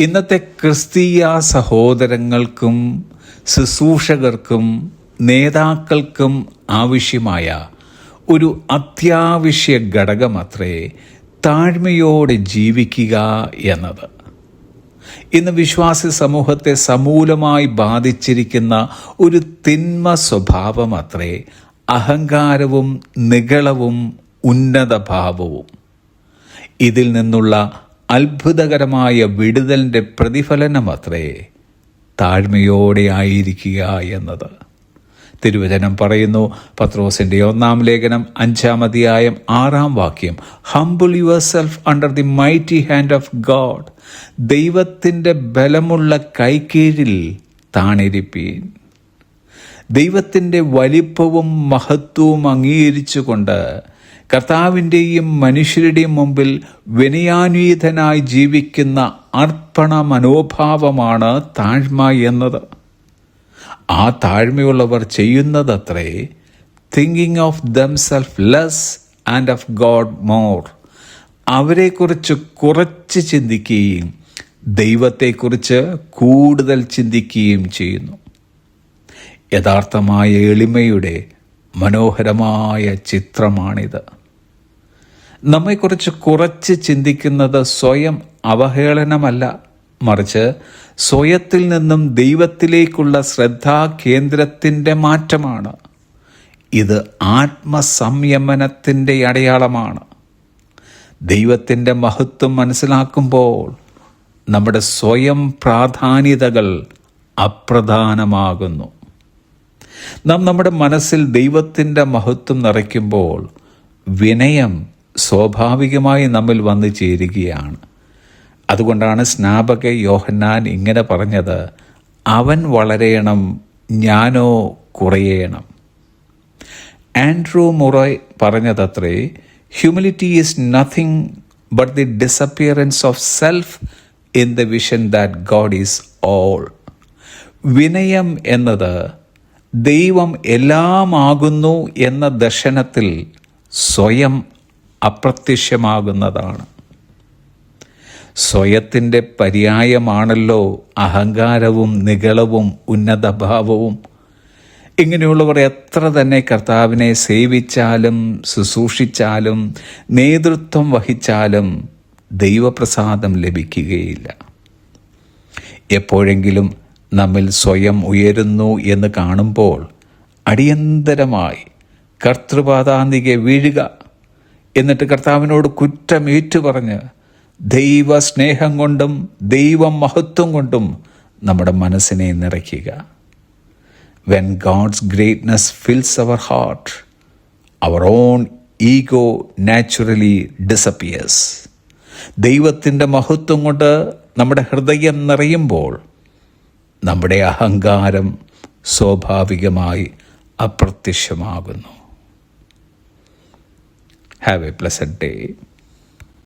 ഇന്നത്തെ ക്രിസ്തീയ സഹോദരങ്ങൾക്കും ശുശ്രൂഷകർക്കും നേതാക്കൾക്കും ആവശ്യമായ ഒരു അത്യാവശ്യ ഘടകമത്രേ താഴ്മയോടെ ജീവിക്കുക എന്നത്. ഇന്ന് വിശ്വാസി സമൂഹത്തെ സമൂലമായി ബാധിച്ചിരിക്കുന്ന ഒരു തിന്മ സ്വഭാവമത്രേ അഹങ്കാരവും നികളവും ഉന്നതഭാവവും. ഇതിൽ നിന്നുള്ള അത്ഭുതകരമായ വിടുതലിന്റെ പ്രതിഫലനം അത്രേ താഴ്മയോടെ ആയിരിക്കുക എന്നത്. തിരുവചനം പറയുന്നു പത്രോസിന്റെ ഒന്നാം ലേഖനം അഞ്ചാം അധ്യായം ആറാം വാക്യം humble yourself under the mighty hand of God ദൈവത്തിന്റെ ബലമുള്ള കൈക്കീഴിൽ താണിരിപ്പീൻ. ദൈവത്തിന്റെ വലിപ്പവും മഹത്വവും അംഗീകരിച്ചുകൊണ്ട് കർത്താവിന്റെയും മനുഷ്യരുടെയും മുമ്പിൽ വിനയാനീതനായി ജീവിക്കുന്ന അർപ്പണ മനോഭാവമാണ് താഴ്മ എന്നത്. ആ താഴ്മയുള്ളവർ ചെയ്യുന്നതത്രേ thinking of themselves less and of God more അവരെക്കുറിച്ച് കുറച്ച് ചിന്തിക്കുകയും ദൈവത്തെക്കുറിച്ച് കൂടുതൽ ചിന്തിക്കുകയും ചെയ്യുന്നു. യഥാർത്ഥമായ എളിമയുടെ മനോഹരമായ ചിത്രമാണിത്. നമ്മെക്കുറിച്ച് കുറച്ച് ചിന്തിക്കുന്നത് സ്വയം അവഹേളനമല്ല. മറിച്ച് സ്വയത്തിൽ നിന്നും ദൈവത്തിലേക്കുള്ള ശ്രദ്ധാകേന്ദ്രത്തിന്റെ മാറ്റമാണ്. ഇത് ആത്മസംയമനത്തിന്റെ അടയാളമാണ്. ദൈവത്തിന്റെ മഹത്വം മനസ്സിലാക്കുമ്പോൾ നമ്മുടെ സ്വയം പ്രാധാന്യതകൾ അപ്രധാനമാകുന്നു. നാം നമ്മുടെ മനസ്സിൽ ദൈവത്തിന്റെ മഹത്വം നിറയ്ക്കുമ്പോൾ വിനയം സ്വാഭാവികമായി നമ്മിൽ വന്നു ചേരുകയാണ്. അതുകൊണ്ടാണ് സ്നാപക യോഹന്നാൻ ഇങ്ങനെ പറഞ്ഞത് അവൻ വളരെയണം ഞാനോ കുറയേണം. Andrew Murray പറഞ്ഞതത്രേ humility is nothing but the disappearance of self in the vision that God is all വിനയം എന്നത് ദൈവം എല്ലാമാകുന്നു എന്ന ദർശനത്തിൽ സ്വയം അപ്രത്യക്ഷമാകുന്നതാണ്. സ്വയത്തിന്റെ പര്യായമാണല്ലോ അഹങ്കാരവും നികളവും ഉന്നതഭാവവും. ഇങ്ങനെയുള്ളവർ എത്ര തന്നെ കർത്താവിനെ സേവിച്ചാലും ശുശ്രൂഷിച്ചാലും നേതൃത്വം വഹിച്ചാലും ദൈവപ്രസാദം ലഭിക്കുകയില്ല. എപ്പോഴെങ്കിലും നമ്മിൽ സ്വയം ഉയരുന്നു എന്ന് കാണുമ്പോൾ അടിയന്തരമായി കർത്തൃപാതാന്തികെ വീഴുക എന്നിട്ട് കർത്താവിനോട് കുറ്റം ഏറ്റുപറഞ്ഞ് ദൈവ സ്നേഹം കൊണ്ടും ദൈവ മഹത്വം കൊണ്ടും നമ്മുടെ മനസ്സിനെ നിറയ്ക്കുക. When God's greatness fills our heart our own ego naturally disappears ദൈവത്തിന്റെ മഹത്വം കൊണ്ട് നമ്മുടെ ഹൃദയം നിറയുമ്പോൾ നമ്മുടെ അഹങ്കാരം സ്വാഭാവികമായി അപ്രത്യക്ഷമാകുന്നു. Have a pleasant day